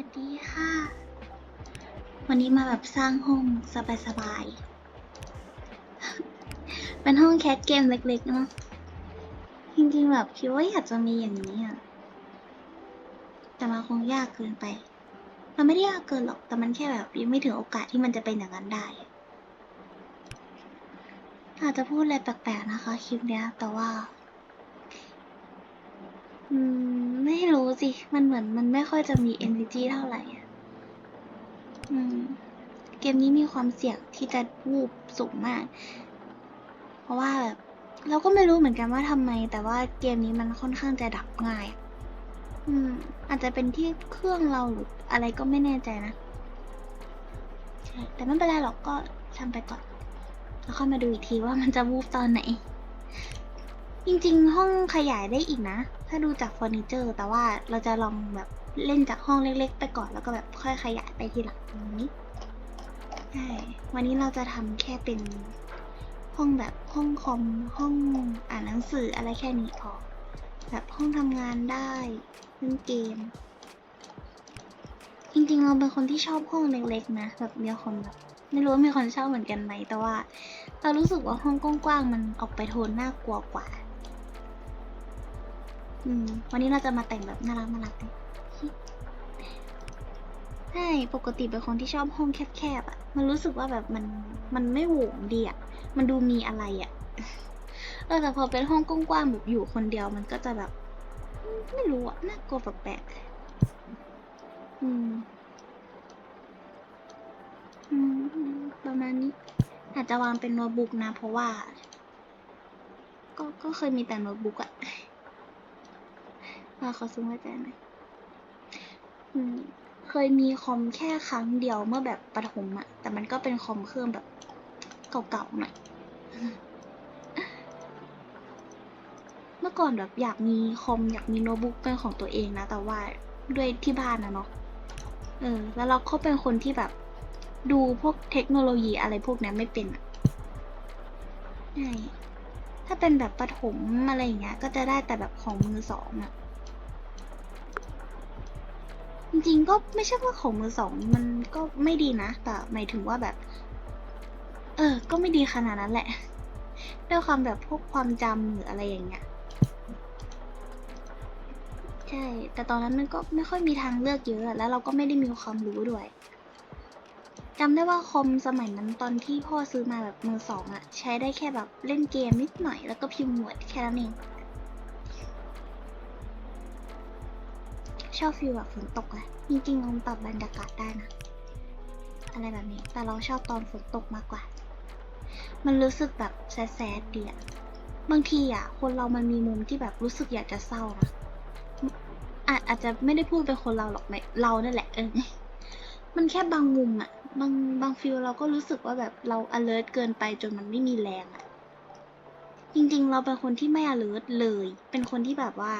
วัสดีค่ะ วันนี้มาแบบสร้างห้องสบายๆ เป็นห้องแคสเกมเล็กๆเนาะ จริงๆแบบคิดว่าอยากจะมีอย่างนี้อะแต่มันคงยากเกินไป มันไม่ได้ยากเกินหรอก แต่มันแค่แบบยังไม่ถึงโอกาสที่มันจะเป็นอย่างนั้นได้อาจจะพูดอะไรแปลกๆนะคะคลิปเนี้ย แต่ว่า อืม ไม่รู้สิ มันเหมือนมันไม่ค่อยจะมี energy เท่าไหร่อะอืม เกมนี้มีความเสี่ยงที่จะวูบสูงมาก เพราะว่าแบบเราก็ไม่รู้เหมือนกันว่าทำไม แต่ว่าเกมนี้มันค่อนข้างจะดับง่าย อืม อาจจะเป็นที่เครื่องเราหรืออะไรก็ไม่แน่ใจนะ ใช่ แต่ไม่เป็นไรหรอกก็ทำไปก่อน แล้วค่อยมาดูอีกทีว่ามันจะวูบตอนไหน จริง ๆ ห้องขยายได้อีกนะ ถ้าดูจากเฟอร์นิเจอร์ แต่ว่าเราจะลองแบบเล่นจากห้องเล็ก ๆ ไปก่อนแล้วก็แบบค่อยขยายไปทีหลังอย่างนี้ใช่วันนี้เราจะทำแค่เป็นห้องแบบห้องคอมห้องอ่านหนังสืออะไรแค่นี้พอ แบบห้องทำงานได้เล่นเกม จริงๆเราเป็นคนที่ชอบห้องเล็กๆนะแบบมีคนแบบไม่รู้ว่ามีคนชอบเหมือนกันไหมแต่ว่า เรารู้สึกว่าห้องกว้างๆมันออกไปโทนน่ากลัวกว่า อืม วันนี้เราจะมาแต่งแบบน่ารักน่ารักใช่ ปกติเป็นคนที่ชอบห้องแคบๆอะ มันรู้สึกว่าแบบมัน มันไม่โหวงดีอะ มันดูมีอะไรอะเออแต่พอเป็นห้องกว้างๆแบบอยู่คนเดียวมันก็จะแบบ ไม่รู้อะ น่ากลัวแปลกๆอืมอืมประมาณนี้ อาจจะวางเป็นโน้ตบุ๊กนะ เพราะว่า ก็ ก็เคยมีแต่โน้ตบุ๊กอะ ว่าขาซุ้มหัวใจหน่อยอืมเคยมีคอมแค่ครั้งเดียวเมื่อแบบประถมอะแต่มันก็เป็นคอมเครื่องแบบเก่าๆหน่อยเมื่อก่อนแบบอยากมีคอมอยากมีโน้ตบุ๊กเป็นของตัวเองนะ แต่ว่าด้วยที่บ้านนะเนาะเออ แล้วเราก็เป็นคนที่แบบ ดูพวกเทคโนโลยีอะไรพวกนี้ไม่เป็นอะใช่ถ้าเป็นแบบประถมอะไรอย่างเงี้ย ก็จะได้แต่แบบของมือสองอะ จริงๆก็ไม่ใช่ว่าของมือสองมันก็ไม่ดีนะ แต่หมายถึงว่าแบบ เออ ก็ไม่ดีขนาดนั้นแหละ ด้วยความแบบพวกความจำหรืออะไรอย่างเงี้ย ใช่ แต่ตอนนั้นมันก็ไม่ค่อยมีทางเลือกเยอะ แล้วเราก็ไม่ได้มีความรู้ด้วยจำได้ว่าคอมสมัยนั้นตอนที่พ่อซื้อมาแบบมือสองอะใช้ได้แค่แบบเล่นเกมนิดหน่อยแล้วก็พิมพ์หมวดแค่นั้นเอง ชอบฟิลแบบฝนตกอะจริงๆมันปรับบรรยากาศได้นะ อะไรแบบนี้ แต่เราชอบตอนฝนตกมากกว่า มันรู้สึกแบบแซดๆดีอะบางทีอะคนเรามันมีมุมที่แบบรู้สึกอยากจะเศร้านะอาจอาจจะไม่ได้พูดเป็นคนเราหรอกไหมเรานั่นแหละเออมันแค่บางมุมอะบางบางฟิลเราก็รู้สึกว่าแบบเรา alert เกินไปจนมันไม่มีแรงอะจริงๆ เราเป็นคนที่ไม่ alert เลย เป็นคนที่แบบว่า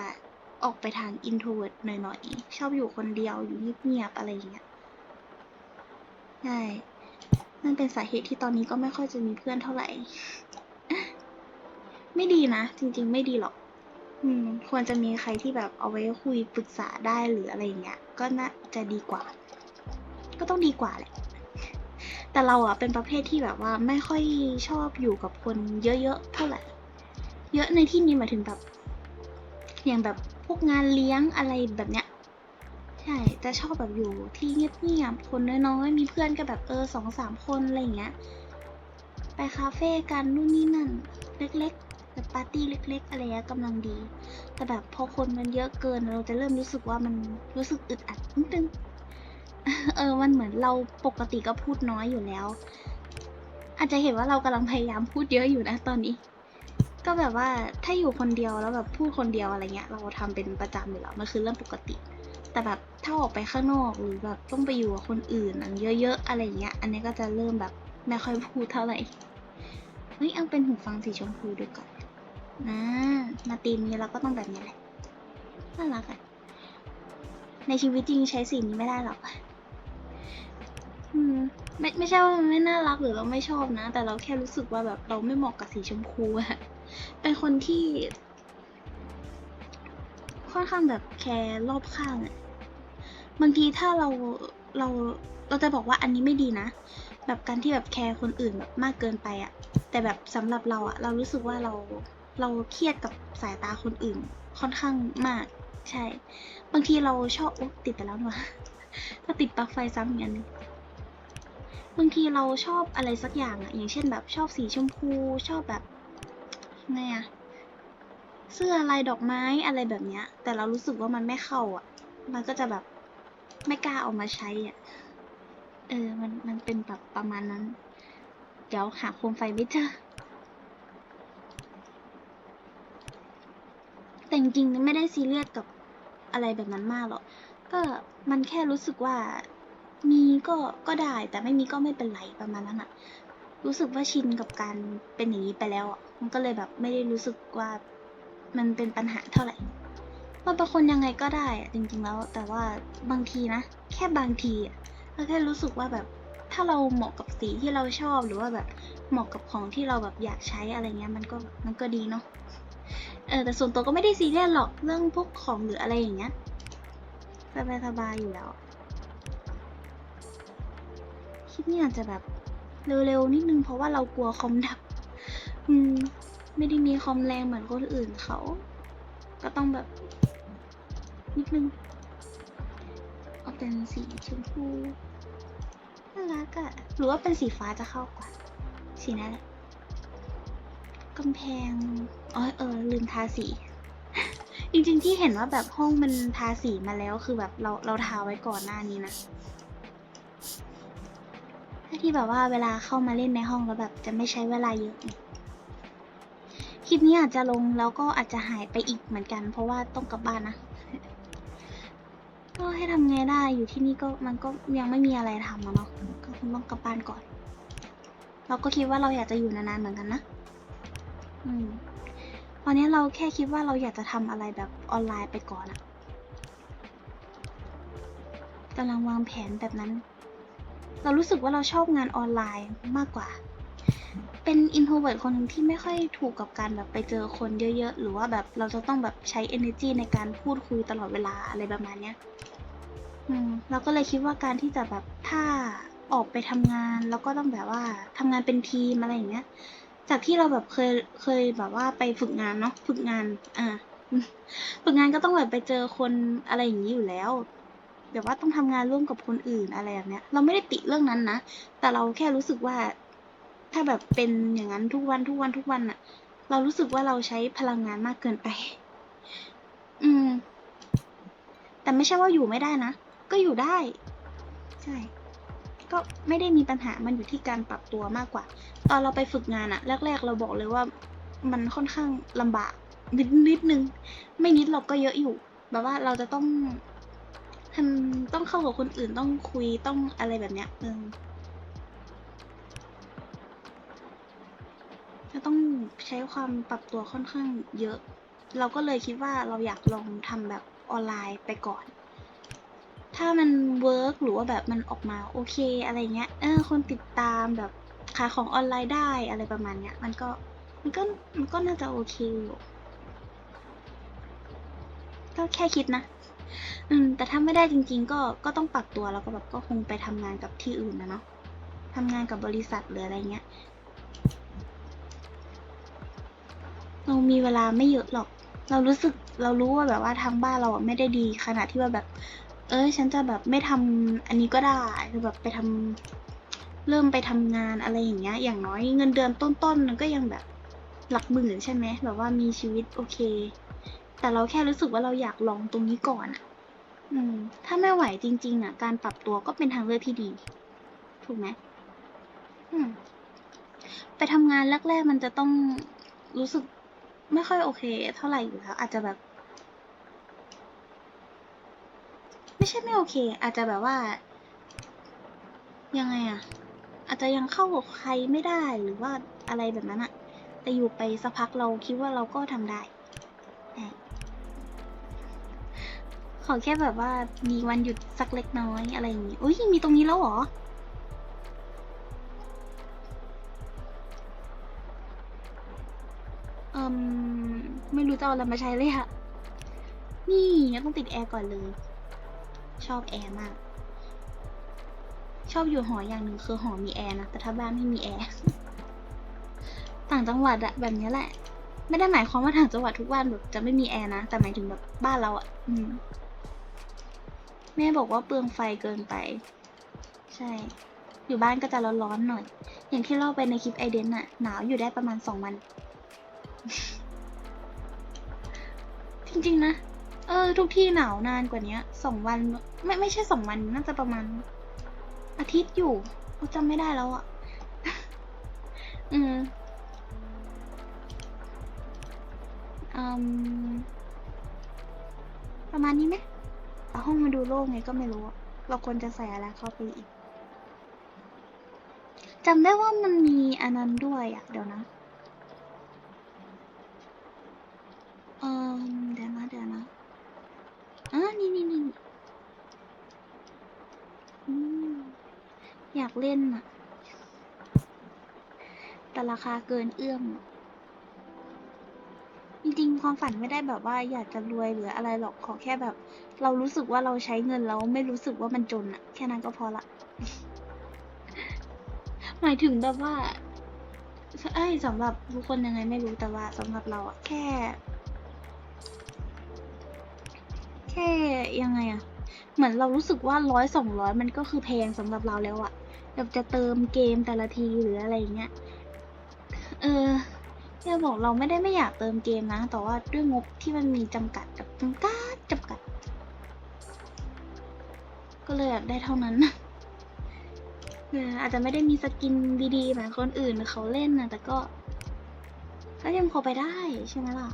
ออกไปทาง introvert หน่อยๆ ชอบอยู่คนเดียวอยู่เงียบๆอะไรอย่างเงี้ยใช่นั่นเป็นสาเหตุที่ตอนนี้ก็ไม่ค่อยจะมีเพื่อนเท่าไหร่ ไม่ดีนะ จริง ๆ ไม่ดีหรอก อืม ควรจะมีใครที่แบบเอาไว้คุยปรึกษาได้หรืออะไรอย่างเงี้ย ก็น่าจะดีกว่า ก็ต้องดีกว่าแหละ แต่เราอะเป็นประเภทที่แบบว่าไม่ค่อยชอบอยู่กับคนเยอะๆเท่าไหร่ เยอะในที่นี้หมายถึงแบบอย่างแบบ พวกงานเลี้ยงอะไรแบบเนี้ย ใช่ จะชอบแบบอยู่ที่เงียบๆ คนน้อยๆ มีเพื่อนก็แบบเออสองสามคนอะไรอย่างเงี้ย ไปคาเฟ่กันนู่นนี่นั่น เล็กๆ แบบปาร์ตี้เล็ก ๆ อะไรเงี้ยกำลังดี แต่แบบพอคนมันเยอะเกินเราจะเริ่มรู้สึกว่ามันรู้สึกอึดอัดนิดนึง เออ มันเหมือนเราปกติก็พูดน้อยอยู่แล้ว อาจจะเห็นว่าเรากำลังพยายามพูดเยอะอยู่นะตอนนี้ ก็แบบว่าถ้าอยู่คนเดียวแล้วแบบพูดคนเดียวอะไรเงี้ย เราทำเป็นประจำอยู่แล้วมันคือเรื่องปกติ แต่แบบถ้าออกไปข้างนอกหรือแบบต้องไปอยู่กับคนอื่นอันเยอะๆอะไรเงี้ย อันนี้ก็จะเริ่มแบบไม่ค่อยพูดเท่าไหร่เฮ้ยเอาเป็นหูฟังสีชมพูด้วยก่อนนะมาตีมนี้เราก็ต้องแบบนี้แหละน่ารักอะในชีวิตจริงใช้สีนี้ไม่ได้หรอกอืมไม่ไม่ใช่ว่ามันไม่น่ารักหรือเราไม่ชอบนะ แต่เราแค่รู้สึกว่าแบบเราไม่เหมาะกับสีชมพูอะ เป็นคนที่ ค่อนข้างแบบแคร์รอบข้างอะบางทีถ้าเราเราเราจะบอกว่าอันนี้ไม่ดีนะ แบบการที่แบบแคร์คนอื่นแบบมากเกินไปอะแต่แบบสำหรับเราอะเรารู้สึกว่าเราเราเครียดกับสายตาคนอื่น ค่อนข้างมาก ใช่ บางทีเราชอบอุ๊ยติดไปแล้วนี่หว่าถ้าติดปลั๊กไฟซ้ำอย่างนึงบางทีเราชอบอะไรสักอย่างอะอย่างเช่นแบบชอบสีชมพู ชอบแบบ ไงอะเสื้อลายดอกไม้อะไรแบบเนี้ย แต่เรารู้สึกว่ามันไม่เข้าอะ มันก็จะแบบไม่กล้าเอามาใช้อะ เออ มัน มันเป็นแบบประมาณนั้น เดี๋ยวหาโคมไฟไม่เจอ แต่จริงๆไม่ได้ซีเรียสกับอะไรแบบนั้นมากหรอก ก็มันแค่รู้สึกว่ามีก็ก็ได้ แต่ไม่มีก็ไม่เป็นไรประมาณนั้นอะรู้สึกว่าชินกับการเป็นอย่างนี้ไปแล้วอะ มันก็เลยแบบไม่ได้รู้สึกว่ามันเป็นปัญหาเท่าไหร่ว่าบางคนยังไงก็ได้อะจริง ๆ แล้ว แต่ว่าบางทีนะ แค่บางทีเราแค่รู้สึกว่าแบบถ้าเราเหมาะกับสีที่เราชอบหรือว่าแบบเหมาะกับของที่เราแบบอยากใช้อะไรเงี้ยมันก็มันก็ดีเนาะเออแต่ส่วนตัวก็ไม่ได้ซีเรียสหรอกเรื่องพวกของหรืออะไรอย่างเงี้ยสบายสบายๆอยู่แล้วคลิปนี้อาจจะแบบเร็วๆนิดนึงเพราะว่าเรากลัวคอมดับ อืม ไม่ได้มีคอมแรงเหมือนคนอื่นเขา ก็ต้องแบบ นิดนึง เอาเป็นสีชมพูน่ารักอะหรือว่าเป็นสีฟ้าจะเข้ากว่า สีนั้นแหละกำแพง อ๋อเออ ลืมทาสี จริงๆที่เห็นว่าแบบห้องมันทาสีมาแล้วคือแบบเราเราทาไว้ก่อนหน้านี้นะถ้าที่แบบว่าเวลาเข้ามาเล่นในห้องแล้วแบบจะไม่ใช้เวลาเยอะ คลิปนี้อาจจะลงแล้วก็อาจจะหายไปอีกเหมือนกัน เพราะว่าต้องกลับบ้านนะ ก็ให้ทำไงได้อยู่ที่นี่ก็มันก็ยังไม่มีอะไรทำอะเนาะก็คงต้องกลับบ้านก่อน เราก็คิดว่าเราอยากจะอยู่นานๆเหมือนกันนะ อืมตอนนี้เราแค่คิดว่าเราอยากจะทำอะไรแบบออนไลน์ไปก่อนอะกำลังวางแผนแบบนั้น เรารู้สึกว่าเราชอบงานออนไลน์มากกว่า เป็นอินโทรเวิร์คนหนึงที่ไม่ค่อยถูกกับการแบบไปเจอคนเยอะๆ หรือว่าแบบเราจะต้องแบบใช้ energy ในการพูดคุยตลอดเวลาอะไรประมาณเนี้ยอืมเราก็เลยคิดว่าการที่จะแบบถ้าออกไปทำงานแล้วก็ต้องแบบว่าทำงานเป็นทีมอะไรอย่างเงี้ย จากที่เราแบบเคยเคยแบบว่าไปฝึกงานเนาะฝึกงาน อ่าฝึกงานก็ต้องแบบไปเจอคนอะไรอย่างนี้อยู่แล้วแบบว่าต้องทำงานร่วมกับคนอื่นอะไรแบบเนี้ย เราไม่ได้ติเรื่องนั้นนะ แต่เราแค่รู้สึกว่า ถ้าแบบเป็นอย่างนั้นทุกวันทุกวันทุกวันอะเรารู้สึกว่าเราใช้พลังงานมากเกินไป อืม แต่ไม่ใช่ว่าอยู่ไม่ได้นะ ก็อยู่ได้ ใช่ ก็ไม่ได้มีปัญหา มันอยู่ที่การปรับตัวมากกว่า ตอนเราไปฝึกงานอะแรก ๆ เราบอกเลยว่า มันค่อนข้างลำบาก นิดนิดนึง ไม่นิดเราก็เยอะอยู่ แบบว่าเราจะต้องทำต้องเข้ากับคนอื่นต้องคุยต้องอะไรแบบเนี้ยเออ จะต้องใช้ความปรับตัวค่อนข้างเยอะ เราก็เลยคิดว่าเราอยากลองทำแบบออนไลน์ไปก่อน ถ้ามันเวิร์กหรือว่าแบบมันออกมาโอเคอะไรเงี้ย เออ คนติดตามแบบขายของออนไลน์ได้อะไรประมาณเนี้ย มันก็มันก็มันก็น่าจะโอเคอยู่ก็แค่คิดนะ อืม แต่ถ้าไม่ได้จริง ๆ ก็ ก็ต้องปรับตัวแล้วก็แบบก็คงไปทำงานกับที่อื่นนะเนาะทำงานกับบริษัทหรืออะไรเงี้ย เรามีเวลาไม่เยอะหรอก เรารู้สึกเรารู้ว่าแบบว่าทางบ้านเราอะไม่ได้ดีขนาดที่ว่าแบบ เอ้ยฉันจะแบบไม่ทำอันนี้ก็ได้คือแบบไปทำเริ่มไปทำงานอะไรอย่างเงี้ย อย่างน้อยเงินเดือนต้นๆมันก็ยังแบบหลักหมื่นใช่ไหมแบบว่ามีชีวิตโอเค แต่เราแค่รู้สึกว่าเราอยากลองตรงนี้ก่อนอะอืม ถ้าไม่ไหวจริง ๆ อะ การปรับตัวก็เป็นทางเลือกที่ดี ถูกไหมอืม ไปทำงานแรกๆมันจะต้องรู้สึก ไม่ค่อยโอเค เท่าไหร่อยู่แล้ว อาจจะแบบ ไม่ใช่ไม่โอเค อาจจะแบบว่า ยังไงอะอาจจะยังเข้ากับใครไม่ได้หรือว่าอะไรแบบนั้นอะแต่อยู่ไปสักพักเราคิดว่าเราก็ทำได้ ขอแค่แบบว่ามีวันหยุดสักเล็กน้อยอะไรอย่างงี้อุ้ยมีตรงนี้แล้วเหรอ อืมไม่รู้จะเอาอะไรมาใช้เลยอะนี่งั้นต้องติดแอร์ก่อนเลย ชอบแอร์มาก ชอบอยู่หออย่างหนึ่งคือหอมีแอร์นะ แต่ถ้าบ้านไม่มีแอร์ ต่างจังหวัดอะแบบนี้แหละ ไม่ได้หมายความว่าต่างจังหวัดทุกบ้านแบบจะไม่มีแอร์นะ แต่หมายถึงแบบบ้านเราอะอืม แม่บอกว่าเปลืองไฟเกินไป ใช่ อยู่บ้านก็จะร้อนๆหน่อย อย่างที่เล่าไปในคลิปไอเดนอะหนาวอยู่ได้ประมาณสองวัน จริงๆนะ เออ ทุกที่หนาวนานกว่านี้สองวัน ไม่ไม่ใช่สองวันน่าจะประมาณ อาทิตย์อยู่จำไม่ได้แล้วอะอืมอืมประมาณนี้ไหมแต่ห้องมาดูโล่งไงก็ไม่รู้ เราควรจะใส่อะไรเข้าไปอีกจำได้ว่ามันมีอันนั้นด้วยอะเดี๋ยวนะ เออเดี๋ยวนะเดี๋ยวนะอ่านี่นี่นี่อืมอยาก เล่นอะแต่ราคาเกินเอื้อม จริงๆ ความฝันไม่ได้แบบว่าอยากจะรวยหรืออะไรหรอกขอแค่แบบ เรารู้สึกว่าเราใช้เงินแล้วไม่รู้สึกว่ามันจนอะแค่นั้นก็พอละ หมายถึงแบบว่าเอ้ยสำหรับทุกคนยังไงไม่รู้แต่ว่าสำหรับเราอะแค่ แค่ยังไงอะเหมือนเรารู้สึกว่าร้อยสองร้อยมันก็คือแพงสำหรับเราแล้วอะ แบบจะเติมเกมแต่ละทีหรืออะไรเงี้ย เออจะบอกเราไม่ได้ไม่อยากเติมเกมนะ แต่ว่าด้วยงบที่มันมีจำกัดแบบจำกัดจำกัด ก็เลยแบบได้เท่านั้นเอออาจจะไม่ได้มีสกินดีๆเหมือนคนอื่นเขาเล่นนะแต่ก็ก็ยังพอไปได้ใช่ไหมล่ะ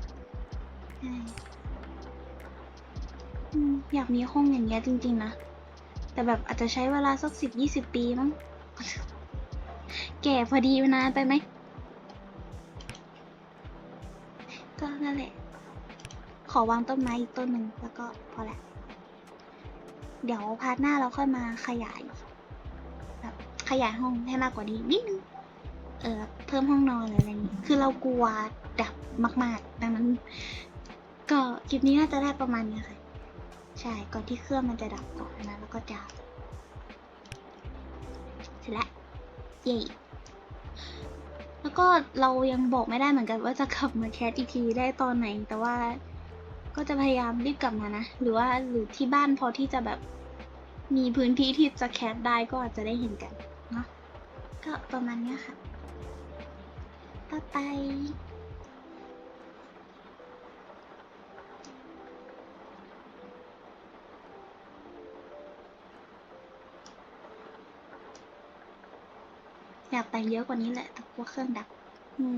อยากมีห้องอย่างเงี้ยจริง ๆ นะ แต่แบบอาจจะใช้เวลาสักสิบยี่สิบปีมั้ง แก่พอดีนานไปไหมก็นั่นแหละ ขอวางต้นไม้อีกต้นหนึ่งแล้วก็พอละ เดี๋ยวพาร์ทหน้าเราค่อยมาขยายแบบขยายห้องให้มากกว่านี้นิดนึง เออเพิ่มห้องนอนอะไรอย่างงี้ คือเรากลัวดับมาก ๆ ดังนั้น ก็คลิปนี้น่าจะได้ประมาณนี้ค่ะ ใช่ ก่อนที่เครื่องมันจะดับก่อนนะ แล้วก็จะ เสร็จแล้วเย่แล้วก็เรายังบอกไม่ได้เหมือนกันว่าจะกลับมาแคสอีกทีได้ตอนไหน แต่ว่าก็จะพยายามรีบกลับมานะ หรือว่าหรือที่บ้านพอที่จะแบบมีพื้นที่ที่จะแคสได้ก็อาจจะได้เห็นกันเนาะก็ประมาณนี้ค่ะ ต่อไป อยากแต่งเยอะกว่านี้แหละแต่กลัวเครื่องดับ อืม